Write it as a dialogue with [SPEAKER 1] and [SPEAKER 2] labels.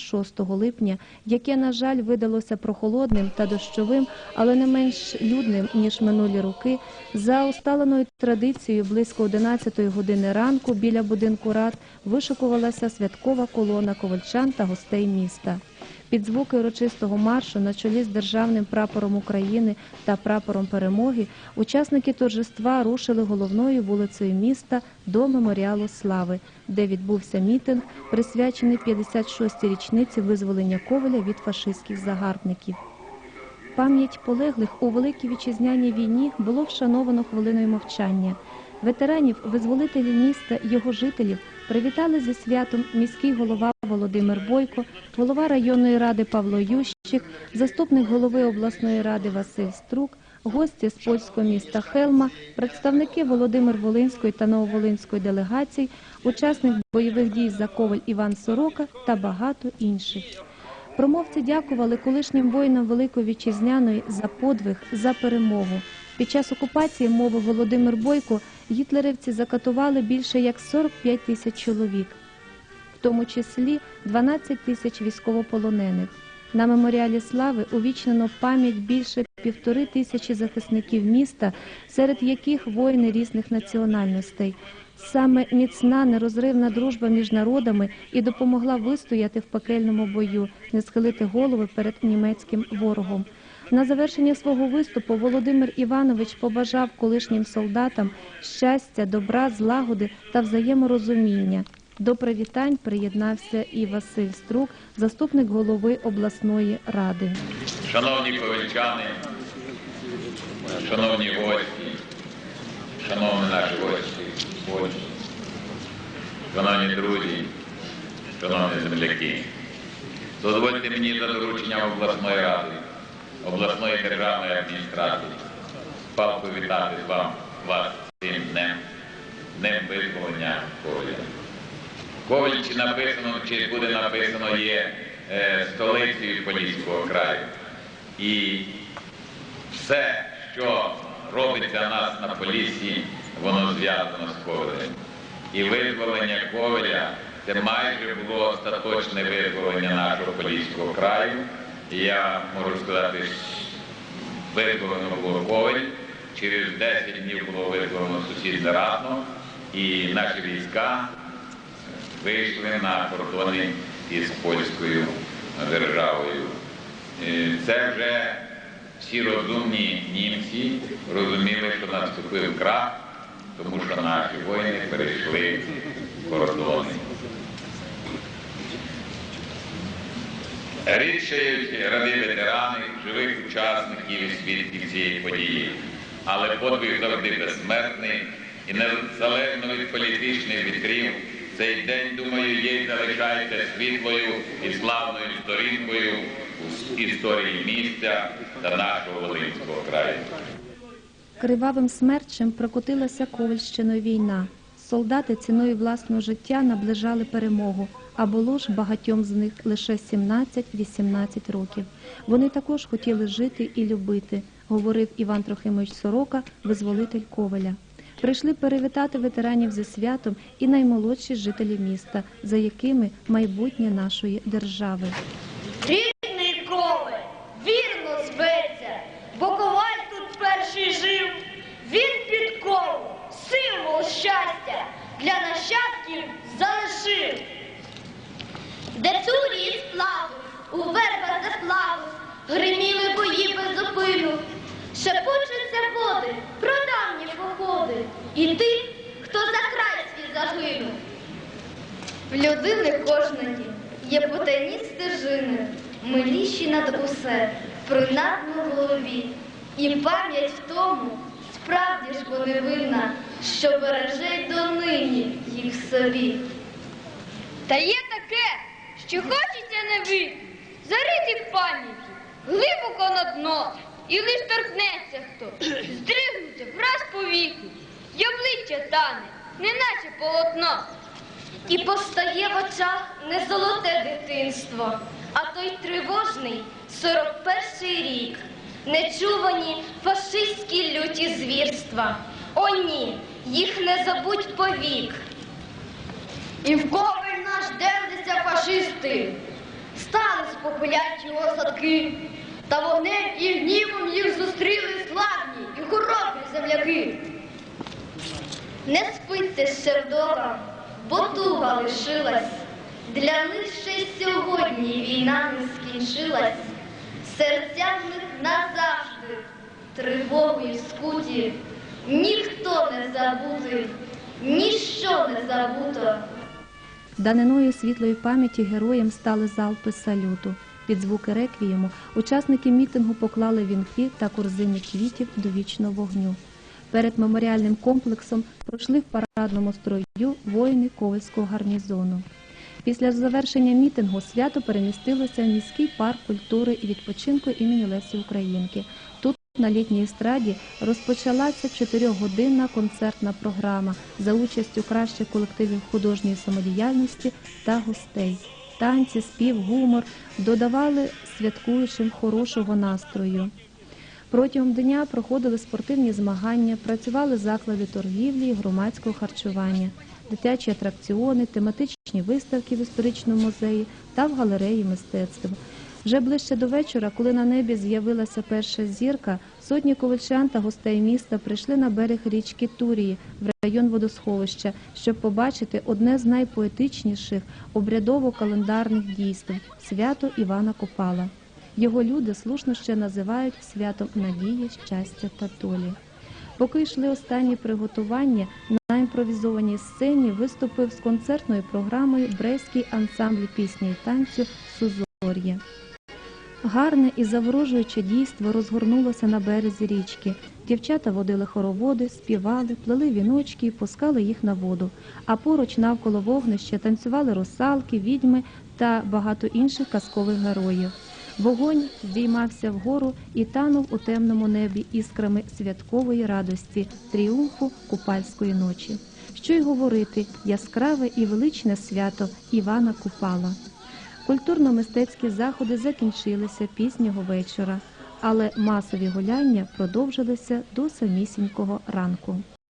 [SPEAKER 1] 6 липня, яке, на жаль, видалося прохолодним та дощовим, але не менш людним, ніж минулі роки, за усталеною традицією близько 11 години ранку біля будинку рад вишикувалася святкова колона ковальчан та гостей міста. Під звуки урочистого маршу на чолі з державним прапором України та прапором перемоги учасники торжества рушили головною вулицею міста до меморіалу слави, де відбувся мітинг, присвячений 56-й річниці визволення Коваля від фашистських загарбників. Пам'ять полеглих у Великій Вітчизняній війні було вшановано хвилиною мовчання. Ветеранів, визволителів міста, його жителів привітали зі святом міський голова Володимир Бойко, голова районної ради Павло Ющик, заступник голови обласної ради Василь Струк, гості з польського міста Хелма, представники Володимир Волинської та Нововолинської делегацій, учасник бойових дій за Коваль Іван Сорока та багато інших. Промовці дякували колишнім воїнам Великої Вітчизняної за подвиг, за перемогу. Під час окупації мови Володимир Бойко гітлерівці закатували більше як 45 тисяч чоловік, в тому числі 12 тисяч військовополонених. На меморіалі слави увічнено пам'ять більше півтори тисячі захисників міста, серед яких воїни різних національностей. Саме міцна нерозривна дружба між народами і допомогла вистояти в пекельному бою, не схилити голови перед німецьким ворогом. На завершення свого виступу Володимир Іванович побажав колишнім солдатам щастя, добра, злагоди та взаєморозуміння. До привітань приєднався і Василь Струк, заступник голови обласної ради.
[SPEAKER 2] Шановні ковальчани, шановні гості, шановні наші гості, гості, шановні друзі, шановні земляки, дозвольте мені за дорученням обласної ради, обласної державної адміністрації палко вітати вам вас цим днем, днем визволення Коваля. Коваль чи написано, чи буде написано, є е, столицею Поліського краю. І все, що робиться нас на Поліссі, воно зв'язано з Ковалем. І визволення Коваля це майже було остаточне визволення нашого Поліського краю. Я можу сказати, визволено було Коваль, через 10 днів було визволено сусідне Ратно, і наші війська вийшли на кордони із польською державою. Е, Це вже всі розумні німці розуміли, що наступив крах, тому що наші воїни перейшли кордони. Рідшають ради ветерани, живих учасників і свідків цієї події. Але подвиг завжди безсмертний і незалежно від політичних вітрів, цей день, думаю, і залишається світлою і славною сторінкою у історії місця та нашого Волинського краю.
[SPEAKER 1] Кривавим смерчем прокотилася Ковальщиною війна. Солдати ціною власного життя наближали перемогу, а було ж багатьом з них лише 17-18 років. Вони також хотіли жити і любити, говорив Іван Трохимович Сорока, визволитель Коваля. Прийшли перевітати ветеранів зі святом і наймолодші жителі міста, за якими майбутнє нашої держави.
[SPEAKER 3] Рідний коваль, вірно зветься, бо коваль тут перший жив. Він під кову, символ щастя для нащадків залишив. Де цю ріс плавив, у вербах заплавив, гриміли бої без зупину. Шепочуться води про давні походи і тих, хто за край свій загинув. В людини кожної є потайні стежини, миліші над усе, принадно в голові. І пам'ять в тому, справді ж бо невинна, що береже донині їх собі.
[SPEAKER 4] Та є таке, що хочеться не вийти, зарити в пам'яті, глибоко на дно, і лиш торкнеться хто, здригнути враз по віку, й обличчя тане, неначе полотно.
[SPEAKER 3] І постає в очах не золоте дитинство, а той тривожний 41-й рік. Нечувані фашистські люті звірства. О ні, їх не забудь повік. І в коваль наш дердяться фашисти. спопилять його садки, та вогнем і гнівом їх зустріли славні і хоробрі земляки. Не спиться ще вдома, бо туга лишилась. Для ще сьогодні війна не скінчилась. Серця в тривогою скуті. Ніхто не забутий, ніщо не забуто.
[SPEAKER 1] Даниною світлої пам'яті героям стали залпи салюту. Під звуки реквієму учасники мітингу поклали вінки та корзини квітів до вічного вогню. Перед меморіальним комплексом пройшли в парадному строю воїни Ковальського гарнізону. Після завершення мітингу свято перемістилося в міський парк культури і відпочинку імені Лесі Українки. Тут на літній естраді розпочалася чотирьохгодинна концертна програма за участю кращих колективів художньої самодіяльності та гостей. Танці, спів, гумор додавали святкуючим хорошого настрою. Протягом дня проходили спортивні змагання, працювали заклади торгівлі і громадського харчування, дитячі атракціони, тематичні виставки в історичному музеї та в галереї мистецтв. Вже ближче до вечора, коли на небі з'явилася перша зірка, сотні ковальчан та гостей міста прийшли на берег річки Турії в район водосховища, щоб побачити одне з найпоетичніших обрядово-календарних дійств свято Івана Копала. Його люди слушно ще називають святом надії, щастя та долі. Поки йшли останні приготування, на імпровізованій сцені виступив з концертною програмою Брейський ансамбль пісні і танцю Сузор'я. Гарне і заворожуюче дійство розгорнулося на березі річки. Дівчата водили хороводи, співали, плели віночки і пускали їх на воду. А поруч навколо вогнища танцювали русалки, відьми та багато інших казкових героїв. Вогонь здіймався вгору і танув у темному небі іскрами святкової радості, тріумфу купальської ночі. Що й говорити, яскраве і величне свято Івана Купала. Культурно-мистецькі заходи закінчилися пізнього вечора, але масові гуляння продовжилися до самісінького ранку.